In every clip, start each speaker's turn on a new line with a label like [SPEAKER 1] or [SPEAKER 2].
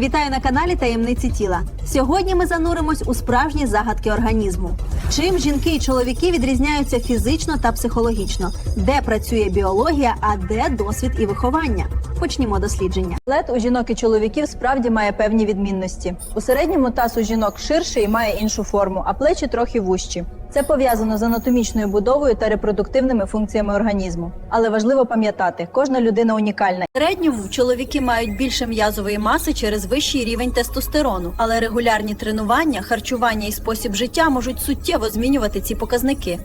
[SPEAKER 1] Вітаю на каналі Таємниці тіла. Сьогодні ми зануримось у справжні загадки організму. Чим жінки і чоловіки відрізняються фізично та психологічно, де працює біологія, а де досвід і виховання. Почнімо дослідження.
[SPEAKER 2] Лед у жінок і чоловіків справді має певні відмінності. У середньому таз у жінок ширший і має іншу форму, а плечі трохи вужчі. Це пов'язано з анатомічною будовою та репродуктивними функціями організму. Але важливо пам'ятати, кожна людина унікальна.
[SPEAKER 3] Середньому чоловіки мають більше м'язової маси через вищий рівень тестостерону, але регулярні тренування, харчування і спосіб життя можуть суттєво змінювати ці показники.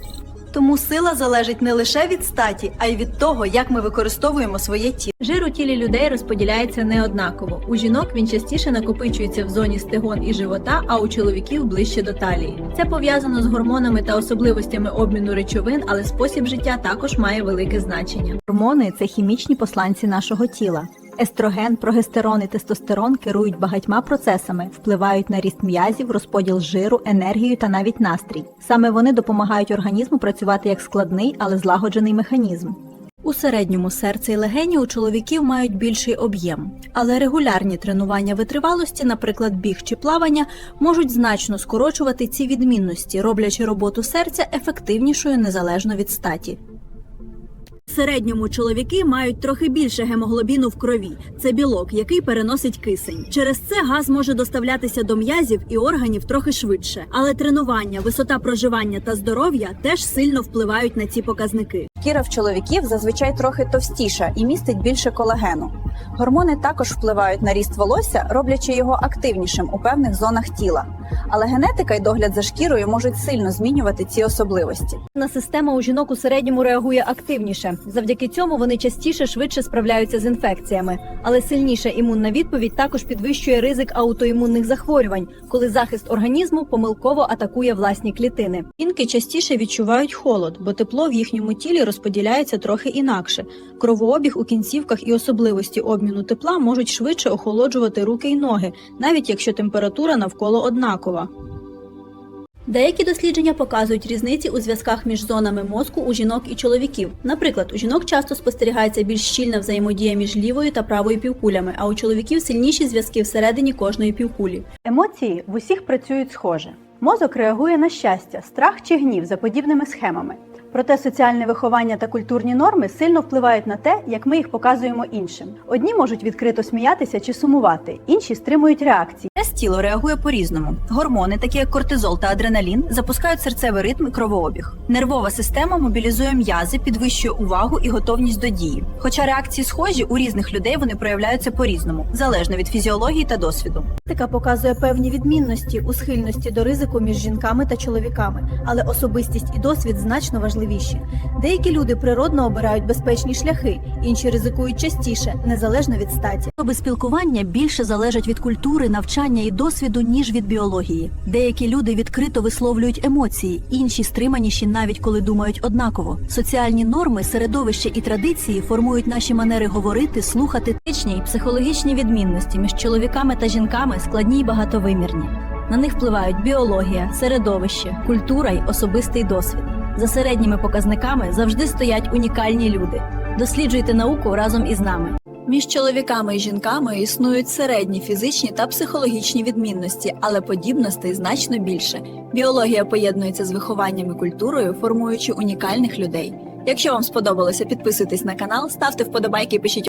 [SPEAKER 3] Тому сила залежить не лише від статі, а й від того, як ми використовуємо своє тіло.
[SPEAKER 2] Жир у тілі людей розподіляється неоднаково. У жінок він частіше накопичується в зоні стегон і живота, а у чоловіків ближче до талії. Це пов'язано з гормонами та особливостями обміну речовин, але спосіб життя також має велике значення. Гормони це хімічні посланці нашого тіла. Естроген, прогестерон і тестостерон керують багатьма процесами, впливають на ріст м'язів, розподіл жиру, енергію та навіть настрій. Саме вони допомагають організму працювати як складний, але злагоджений механізм.
[SPEAKER 3] У середньому серце і легені у чоловіків мають більший об'єм, але регулярні тренування витривалості, наприклад, біг чи плавання, можуть значно скорочувати ці відмінності, роблячи роботу серця ефективнішою незалежно від статі. Середньому чоловіки мають трохи більше гемоглобіну в крові. Це білок, який переносить кисень. Через це газ може доставлятися до м'язів і органів трохи швидше. Але тренування, висота проживання та здоров'я теж сильно впливають на ці показники.
[SPEAKER 4] Шкіра в чоловіків зазвичай трохи товстіша і містить більше колагену. Гормони також впливають на ріст волосся, роблячи його активнішим у певних зонах тіла. Але генетика і догляд за шкірою можуть сильно змінювати ці особливості.
[SPEAKER 2] На система у жінок у середньому реагує активніше. Завдяки цьому вони частіше швидше справляються з інфекціями. Але сильніша імунна відповідь також підвищує ризик аутоімунних захворювань, коли захист організму помилково атакує власні клітини. Жінки частіше відчувають холод, бо тепло в їхньому тілі розподіляється трохи інакше. Кровообіг у кінцівках і особливості обміну тепла можуть швидше охолоджувати руки й ноги, навіть якщо температура навколо однакова. Деякі дослідження показують різниці у зв'язках між зонами мозку у жінок і чоловіків. Наприклад, у жінок часто спостерігається більш щільна взаємодія між лівою та правою півкулями, а у чоловіків сильніші зв'язки всередині кожної півкулі.
[SPEAKER 5] Емоції в усіх працюють схоже. Мозок реагує на щастя, страх чи гнів за подібними схемами. Проте соціальне виховання та культурні норми сильно впливають на те, як ми їх показуємо іншим. Одні можуть відкрито сміятися чи сумувати, інші стримують реакції.
[SPEAKER 3] Стрес тіло реагує по-різному. Гормони, такі як кортизол та адреналін, запускають серцевий ритм і кровообіг. Нервова система мобілізує м'язи, підвищує увагу і готовність до дії. Хоча реакції схожі, у різних людей вони проявляються по-різному, залежно від фізіології та досвіду.
[SPEAKER 2] Статистика показує певні відмінності у схильності до ризику між жінками та чоловіками, але особистість і досвід значно важливіші. Деякі люди природно обирають безпечні шляхи, інші ризикують частіше, незалежно від статі.
[SPEAKER 3] Способи спілкування більше залежать від культури, навчання і досвіду, ніж від біології. Деякі люди відкрито висловлюють емоції, інші стриманіші, навіть коли думають однаково. Соціальні норми, середовище і традиції формують наші манери говорити, слухати Етичні і психологічні відмінності між чоловіками та жінками складні й багатовимірні. На них впливають біологія, середовище, культура й особистий досвід. За середніми показниками завжди стоять унікальні люди. Досліджуйте науку разом із нами. Між чоловіками і жінками існують середні фізичні та психологічні відмінності, але подібностей значно більше. Біологія поєднується з вихованням і культурою, формуючи унікальних людей. Якщо вам сподобалося, підписуйтесь на канал, ставте вподобайки, і пишіть